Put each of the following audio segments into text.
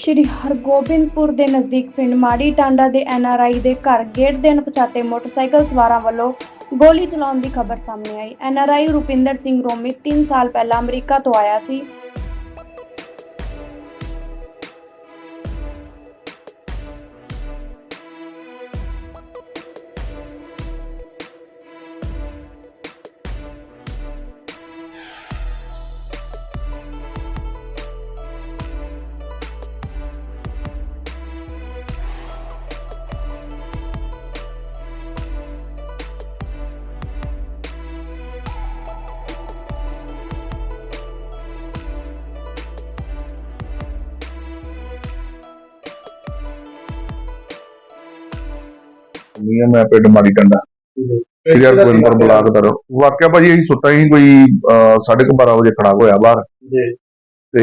ਸ਼੍ਰੀ ਹਰਗੋਬਿੰਦਪੁਰ ਦੇ ਨਜ਼ਦੀਕ ਪਿੰਡ ਮਾੜੀ ਟਾਂਡਾ ਦੇ ਐਨਆਰਆਈ ਦੇ ਘਰ ਗੇਟ ਦੇ ਅਣਪਛਾਤੇ ਮੋਟਰਸਾਈਕਲ ਸਵਾਰਾਂ ਵੱਲੋਂ ਗੋਲੀ ਚਲਾਉਣ ਦੀ ਖਬਰ ਸਾਹਮਣੇ ਆਈ। ਐਨਆਰਆਈ ਰੁਪਿੰਦਰ ਸਿੰਘ ਰੋਮੀ 3 ਸਾਲ ਪਹਿਲਾਂ ਅਮਰੀਕਾ ਤੋਂ ਆਇਆ ਸੀ। ਨਹੀਂ ਮੈਂ ਪਿੰਡ ਮਾੜੀ ਟੰਡਾ ਯਾਰ ਗੁਰਿੰਦਰ ਬਲਾਕ ਦਰ ਵਾਕਿਆ ਭਾਜੀ ਅਸੀਂ ਸੁੱਤਾ ਹੀ ਕੋਈ 12:30 ਵਜੇ ਖੜਾ ਹੋਇਆ ਬਾਹਰ। ਜੀ। ਤੇ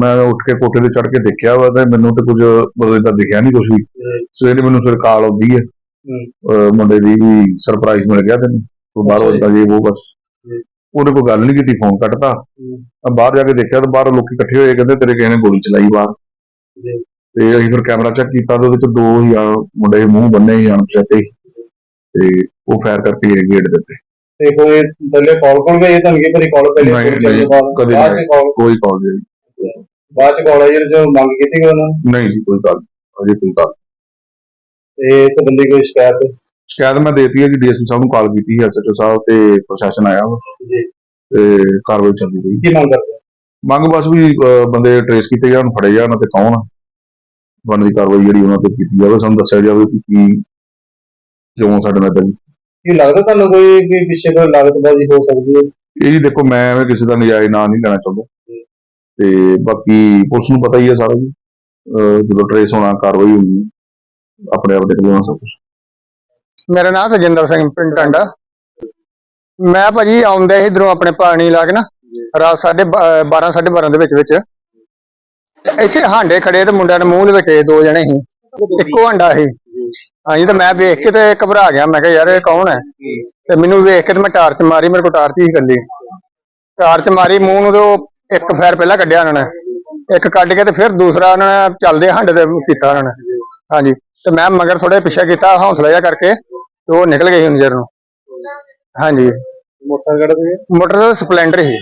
ਮੈਂ ਉੱਠ ਕੇ ਕੋਠੇ ਤੇ ਚੜ ਕੇ ਦੇਖਿਆ ਵਾ ਤੇ ਮੈਨੂੰ ਤੇ ਕੁਝ ਮਤਲਬ ਏਦਾਂ ਦਿਖਿਆ ਨਹੀਂ ਕੁਝ ਵੀ। ਸਵੇਰੇ ਮੈਨੂੰ ਫਿਰ ਕਾਲ ਆਉਂਦੀ ਹੈ। ਹੂੰ। ਮੁੰਡੇ ਦੀ ਵੀ ਸਰਪ੍ਰਾਈਜ਼ ਮਿਲ ਗਿਆ ਤੈਨੂੰ। ਤੂੰ ਬਾਹਰ। ਹੁੰਦਾ ਜੀ। ਉਹ ਬਸ। ਉਹਨੇ ਕੋਈ ਗੱਲ ਨਹੀਂ ਕੀਤੀ ਫੋਨ ਕੱਟਤਾ। ਬਾਹਰ ਜਾ ਕੇ ਦੇਖਿਆ ਤੇ ਬਾਹਰ ਲੋਕੀ ਇਕੱਠੇ ਹੋਏ ਕਹਿੰਦੇ ਤੇਰੇ ਕਿਸੇ ਨੇ ਗੋਲੀ ਚਲਾਈ ਬਾਹਰ। ਤੇ ਅਸੀਂ ਫਿਰ ਕੈਮਰਾ ਚੈੱਕ ਕੀਤਾ ਤੇ ਉਹਦੇ ਚ ਦੋ ਹੀ ਆ ਮੁੰਡੇ ਮੂੰਹ ਬੰਨੇ ਹੀ ਅਣਪਛਾਤੇ ਤੇ ਉਹ ਫਾਇਰ ਕਰਕੇ ਗੇਟ ਦੇ ਉੱਤੇ। ਤੇ ਕੋਈ ਪਹਿਲੇ ਕਾਲ ਕੋਲ ਗਈ ਤੁਹਾਨੂੰ ਕੀ ਤੇਰੀ ਕਾਲ ਪਹਿਲੇ ਨਹੀਂ, ਨਹੀਂ, ਕਦੇ ਬਾਅਦ ਨਹੀਂ। ਕੋਈ ਕਾਲ ਨਹੀਂ ਬਾਅਦ ਚ ਕਾਲ ਆਈ ਜੋ ਮੰਗ ਕੀਤੀ ਗਈ ਉਹਨਾਂ ਨੇ? ਨਹੀਂ ਜੀ ਕੋਈ ਗੱਲ ਅਜੇ ਕੋਈ ਗੱਲ ਤੇ ਇਸ ਸੰਬੰਧੀ ਕੋਈ ਸ਼ਿਕਾਇਤ? ਸ਼ਿਕਾਇਤ ਮੈਂ ਦੇਤੀ ਹੈ ਕਿ ਡੀਐਸਪੀ ਸਾਹਿਬ ਨੂੰ ਕਾਲ ਕੀਤੀ ਹੈ ਐਸਐਚਓ ਸਾਹਿਬ ਤੇ ਪ੍ਰਸ਼ਾਸਨ ਆਇਆ ਵਾ। ਜੀ। ਤੇ ਕਾਰਵਾਈ ਚੱਲਦੀ ਰਹੀ ਕੀ ਮੰਗ ਕਰਦੇ ਮੰਗ ਬਸ ਵੀ ਅਹ, ਬੰਦੇ ਟ੍ਰੇਸ ਕੀਤੇ ਜਾਣ ਫੜੇ ਜਾਣ ਤੇ ਕੌਣ ਆ। ਬਣਦੀ ਕਾਰਵਾਈ ਜਿਹੜੀ ਉਹਨਾਂ ਤੇ ਕੀਤੀ ਜਾਵੇ ਸਾਨੂੰ ਦੱਸਿਆ ਜਾਵੇ ਕਿ ਕੀ ਕਿਉਂ ਸਾਡੇ ਨਾਲ ਕੀ ਲੱਗਦਾ ਤੁਹਾਨੂੰ ਕੋਈ ਕਿ ਪਿੱਛੇ ਕੋਈ ਲਾਗਤਬਾਜ਼ੀ ਹੋ ਸਕਦੀ ਹੈ? ਇਹ ਜੀ ਦੇਖੋ ਮੈਂ ਐਵੇਂ ਕਿਸੇ ਦਾ ਨਜਾਇਜ਼ ਨਾਂ ਨਹੀਂ ਲੈਣਾ ਚਾਹੁੰਦਾ। ਤੇ ਬਾਕੀ ਪੁਲਿਸ ਨੂੰ ਪਤਾ ਹੀ ਹੈ ਸਾਰਾ ਜੀ ਜਦੋਂ ਟ੍ਰੇਸ ਹੋਣਾ ਕਾਰਵਾਈ ਹੋਣੀ ਆਪਣੇ ਆਪ ਦੇਖ ਲੈਣਾ ਸਭ ਕੁਛ ਮੇਰਾ ਨਾਮ ਤਜਿੰਦਰ ਸਿੰਘ ਪਿੰਡ ਟਾਂਡਾ। ਮੈਂ ਭਾਜੀ ਆਉਂਦਾ ਇਧਰੋਂ ਆਪਣੇ ਪਾਣੀ ਲਾ ਕੇ ਨਾ ਰਾਤ ਸਾਢੇ 12 12:30 ਦੇ ਵਿੱਚ ਵਿੱਚ ਇੱਥੇ ਹਾਂਡੇ ਖੜੇ ਤੇ ਮੁੰਡਿਆਂ ਨੇ ਮੂੰਹ ਲਵੇਟੇ ਦੋ ਜਣੇ ਸੀ। ਇੱਕੋ ਹਾਂਡਾ ਸੀ। ਹਾਂਜੀ ਤੇ ਮੈਂ ਵੇਖ ਕੇ ਤੇ ਘਬਰਾ ਗਿਆ। ਮੈਂ ਕਿਹਾ ਯਾਰ ਇਹ ਕੌਣ ਹੈ? ਤੇ ਮੈਨੂੰ ਵੇਖ ਕੇ ਤੇ ਮੈਂ ਟਾਰਚ ਮਾਰੀ ਮੇਰੇ ਕੋਲ ਟਾਰਚ ਹੀ ਇਕੱਲੀ। ਟਾਰਚ ਮਾਰੀ ਮੂੰਹ ਨੂੰ ਤੇ ਉਹ ਇੱਕ ਫੈਰ ਪਹਿਲਾਂ ਕੱਢਿਆ ਉਹਨਾਂ ਨੇ। ਇੱਕ ਕੱਢ ਕੇ ਤੇ ਫਿਰ ਦੂਸਰਾ ਉਹਨਾਂ ਨੇ ਚੱਲਦੇ ਹਾਂਡੇ ਤੇ ਕੀਤਾ ਉਹਨਾਂ ਨੇ। ਹਾਂਜੀ ਤੇ ਮੈਂ ਮਗਰ ਥੋੜੇ ਪਿੱਛੇ ਕੀਤਾ ਹੌਸਲਾ ਜਿਹਾ ਕਰਕੇ ਤੇ ਉਹ ਨਿਕਲ ਗਈ ਨਜ਼ਰ ਨੂੰ। ਹਾਂਜੀ। ਮੋਟਰਸਾਈਕਲ ਕਿਹੜਾ ਸੀ? ਮੋਟਰ ਸਪਲੈਂਡਰ ਸੀ।